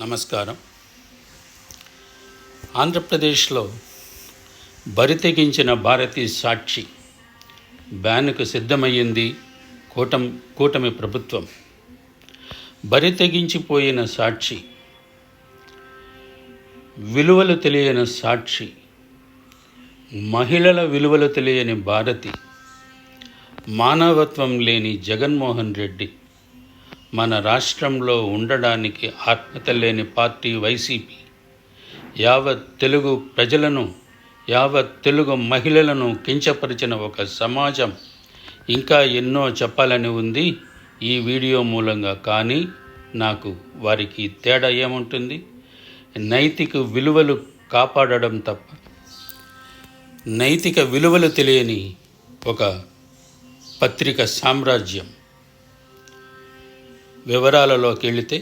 నమస్కారం. ఆంధ్రప్రదేశ్లో బరితెగించిన భారతీ సాక్షి బ్యాన్కు సిద్ధమయ్యింది కూటం కూటమి ప్రభుత్వం. బరితెగించిపోయిన సాక్షి విలువలు తెలియని సాక్షి మహిళల విలువలు తెలియని భారతి మానవత్వం లేని జగన్మోహన్ రెడ్డి. మన రాష్ట్రంలో ఉండడానికి ఆత్మత లేని పార్టీ వైసీపీ యావత్ తెలుగు ప్రజలను యావత్ తెలుగు మహిళలను కించపరిచిన ఒక సమాజం ఇంకా ఎన్నో చెప్పాలని ఉంది. ఈ వీడియో మూలంగా కానీ నాకు వారికి తేడా ఏముంటుంది? నైతిక విలువలు కాపాడడం తప్ప నైతిక విలువలు తెలియని ఒక పత్రిక సామ్రాజ్యం వివరాలలోకి వెళితే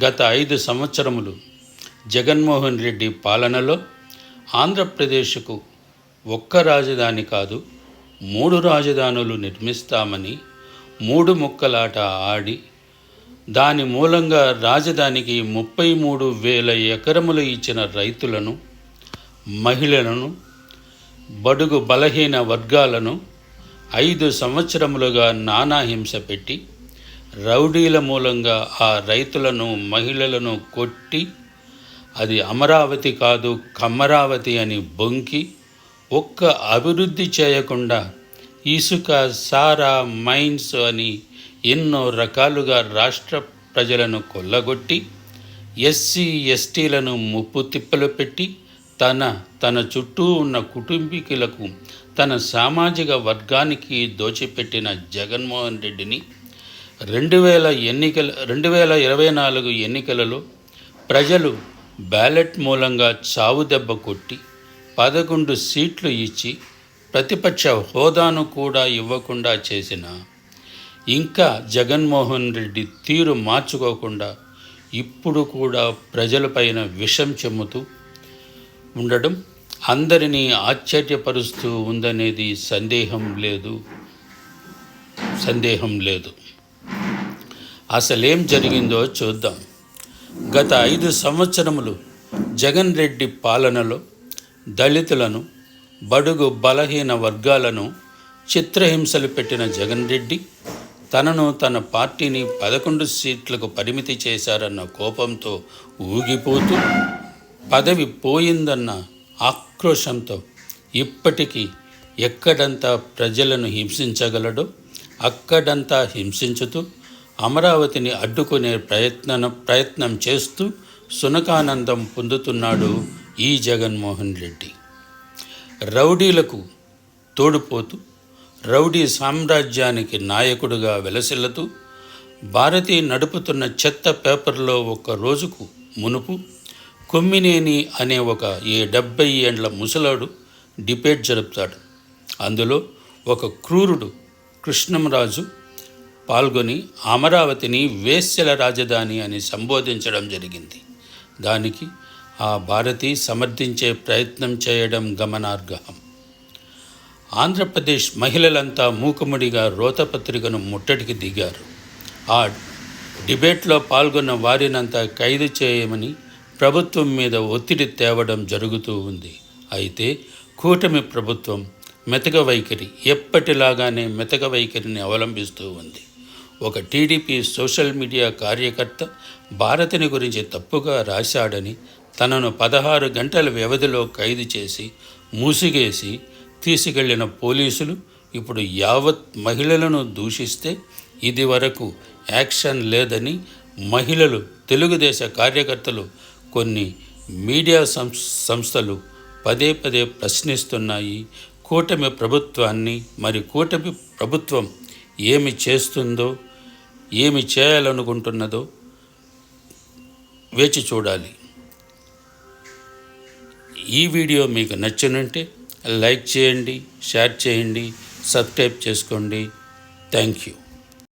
గత ఐదు సంవత్సరములు జగన్మోహన్ రెడ్డి పాలనలో ఆంధ్రప్రదేశ్కు ఒక్క రాజధాని కాదు మూడు రాజధానులు నిర్మిస్తామని మూడు ముక్కలాట ఆడి దాని మూలంగా రాజధానికి ముప్పై మూడు వేల ఎకరములు ఇచ్చిన రైతులను మహిళలను బడుగు బలహీన వర్గాలను ఐదు సంవత్సరములుగా నానా హింస పెట్టి రౌడీల మూలంగా ఆ రైతులను మహిళలను కొట్టి అది అమరావతి కాదు కమరావతి అని బొంకి ఒక్క అభివృద్ధి చేయకుండా ఇసుక సారా మైన్స్ అని ఎన్నో రకాలుగా రాష్ట్ర ప్రజలను కొల్లగొట్టి ఎస్సీ ఎస్టీలను ముప్పు తిప్పలు పెట్టి తన తన చుట్టూ ఉన్న కుటుంబీకులకు తన సామాజిక వర్గానికి దోచిపెట్టిన జగన్మోహన్ రెడ్డిని రెండు వేల ఎన్నికల రెండు వేల ఇరవై నాలుగు ఎన్నికలలో ప్రజలు బ్యాలెట్ మూలంగా చావు దెబ్బ కొట్టి పదకొండు సీట్లు ఇచ్చి ప్రతిపక్ష హోదాను కూడా ఇవ్వకుండా చేసిన ఇంకా జగన్మోహన్ రెడ్డి తీరు మార్చుకోకుండా ఇప్పుడు కూడా ప్రజలపైన విషం చెమ్ముతూ ఉండడం అందరినీ ఆశ్చర్యపరుస్తూ ఉందనేది సందేహం లేదు సందేహం లేదు. అసలేం జరిగిందో చూద్దాం. గత ఐదు సంవత్సరములు జగన్ రెడ్డి పాలనలో దళితులను బడుగు బలహీన వర్గాలను చిత్రహింసలు పెట్టిన జగన్ రెడ్డి తనను తన పార్టీని పదకొండు సీట్లకు పరిమితి చేశారన్న కోపంతో ఊగిపోతూ పదవి పోయిందన్న ఆక్రోశంతో ఇప్పటికీ ఎక్కడంతా ప్రజలను హింసించగలడో అక్కడంతా హింసించుతూ అమరావతిని అడ్డుకునే ప్రయత్న ప్రయత్నం చేస్తూ సునకానందం పొందుతున్నాడు ఈ జగన్మోహన్ రెడ్డి. రౌడీలకు తోడుపోతూ రౌడీ సామ్రాజ్యానికి నాయకుడుగా వెలసిల్లుతూ భారతి నడుపుతున్న చెత్త పేపర్లో ఒక రోజుకు మునుపు కొమ్మినేని అనే ఒక ఏ డెబ్బై ఏండ్ల ముసలాడు డిబేట్ జరుపుతాడు. అందులో ఒక క్రూరుడు కృష్ణంరాజు పాల్గొని అమరావతిని వేశ్యల రాజధాని అని సంబోధించడం జరిగింది. దానికి ఆ భారతి సమర్థించే ప్రయత్నం చేయడం గమనార్హం. ఆంధ్రప్రదేశ్ మహిళలంతా మూకుముడిగా రోతపత్రికను ముట్టడికి దిగారు. ఆ డిబేట్లో పాల్గొన్న వారినంతా ఖైదు చేయమని ప్రభుత్వం మీద ఒత్తిడి తేవడం జరుగుతూ ఉంది. అయితే కూటమి ప్రభుత్వం మెతక వైఖరి ఎప్పటిలాగానే మెతక వైఖరిని అవలంబిస్తూ ఉంది. ఒక టీడీపీ సోషల్ మీడియా కార్యకర్త భారతిని గురించి తప్పుగా రాశాడని తనను పదహారు గంటల వ్యవధిలో ఖైదు చేసి మూసిగేసి తీసుకెళ్ళిన పోలీసులు ఇప్పుడు యావత్ మహిళలను దూషిస్తే ఇది వరకు యాక్షన్ లేదని మహిళలు తెలుగుదేశ కార్యకర్తలు కొన్ని మీడియా సంస్థలు పదే పదే ప్రశ్నిస్తున్నాయి. కూటమి ప్రభుత్వాన్ని మరి కూటమి ప్రభుత్వం ఏమి చేస్తుందో ఏమి చేయాలనుకుంటున్నదో వేచి చూడాలి. ఈ వీడియో మీకు నచ్చినంటే లైక్ చేయండి షేర్ చేయండి సబ్స్క్రైబ్ చేసుకోండి. Thank you.